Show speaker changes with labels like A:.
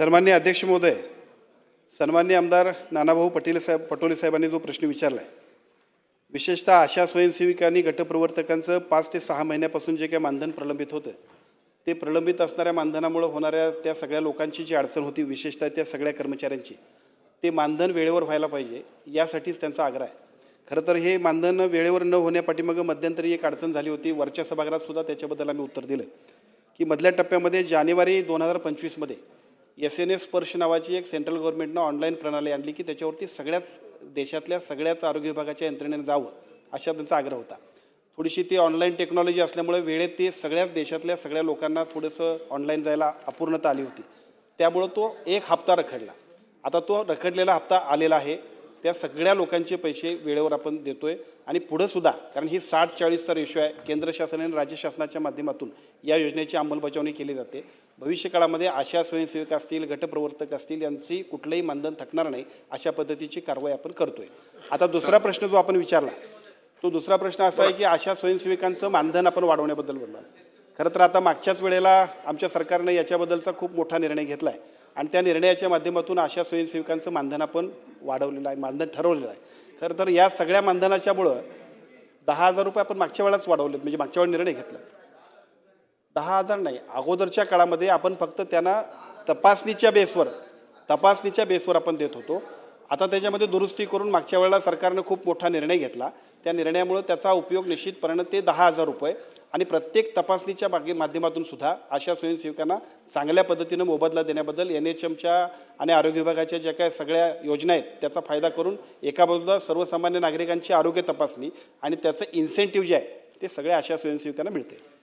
A: सन्मान्य अध्यक्ष महोदय सन्मान्य आमदार नानाभाऊ पटेल साहेब पटोले साहेबांनी जो प्रश्न विचारला आहे विशेषतः आशा स्वयंसेविकांनी गटप्रवर्तकांचं पाच ते सहा महिन्यापासून जे काही मानधन प्रलंबित होतं ते प्रलंबित असणाऱ्या मानधनामुळं होणाऱ्या त्या सगळ्या लोकांची जी अडचण होती विशेषतः त्या सगळ्या कर्मचाऱ्यांची ते मानधन वेळेवर व्हायला पाहिजे यासाठीच त्यांचा आग्रह आहे. खरं तर हे मानधन वेळेवर न होण्यापाठीमागं मध्यंतरी एक अडचण झाली होती वरच्या सभागृहात सुद्धा त्याच्याबद्दल आम्ही उत्तर दिलं की मधल्या टप्प्यामध्ये जानेवारी दोन हजार पंचवीसमध्ये एस एन एस स्पर्श नावाची एक सेंट्रल गव्हर्नमेंटनं ऑनलाईन प्रणाली आणली की त्याच्यावरती सगळ्याच देशातल्या सगळ्याच आरोग्य विभागाच्या यंत्रणेनं जावं अशा त्यांचा आग्रह होता. थोडीशी ती ऑनलाईन टेक्नॉलॉजी असल्यामुळे वेळेत ते सगळ्याच देशातल्या सगळ्या लोकांना थोडंसं ऑनलाईन जायला अपूर्णता आली होती. त्यामुळं तो एक हप्ता रखडला. आता तो रखडलेला हप्ता आलेला आहे. त्या सगळ्या लोकांचे पैसे वेळेवर आपण देतो आहे आणि पुढं सुद्धा कारण ही साठ चाळीसचा रेशो आहे केंद्र शासन आणि राज्य शासनाच्या माध्यमातून या योजनेची अंमलबजावणी केली जाते. भविष्यकाळामध्ये आशा स्वयंसेवक असतील गटप्रवर्तक असतील यांची कुठलंही मानधन थकणार नाही अशा पद्धतीची कारवाई आपण करतो आहे आता दुसरा प्रश्न जो आपण विचारला तो दुसरा प्रश्न असा आहे की आशा स्वयंसेविकांचं मानधन आपण वाढवण्याबद्दल बोलला खरं तर आता मागच्याच वेळेला आमच्या सरकारनं याच्याबद्दलचा खूप मोठा निर्णय घेतला आहे आणि त्या निर्णयाच्या माध्यमातून आशा स्वयंसेविकांचं मानधन आपण वाढवलेलं आहे मानधन ठरवलेलं आहे. खरं तर या सगळ्या मानधनाच्यामुळं दहा हजार रुपये आपण मागच्या वेळाच वाढवलेत म्हणजे मागच्या वेळी निर्णय घेतला. दहा हजार नाही अगोदरच्या काळामध्ये आपण फक्त त्यांना तपासणीच्या बेसवर तपासणीच्या बेसवर आपण देत होतो. आता त्याच्यामध्ये दुरुस्ती करून मागच्या वेळेला सरकारनं खूप मोठा निर्णय घेतला. त्या निर्णयामुळं त्याचा उपयोग निश्चितपणे ते दहा हजार रुपये आणि प्रत्येक तपासणीच्या बाकी माध्यमातून सुद्धा अशा स्वयंसेवकांना चांगल्या पद्धतीनं मोबदला देण्याबद्दल एन एच एमच्या आणि आरोग्य विभागाच्या ज्या काय सगळ्या योजना आहेत त्याचा फायदा करून एका बाजूला सर्वसामान्य नागरिकांची आरोग्य तपासणी आणि त्याचं इन्सेंटिव्ह जे आहे ते सगळ्या अशा स्वयंसेविकांना मिळते.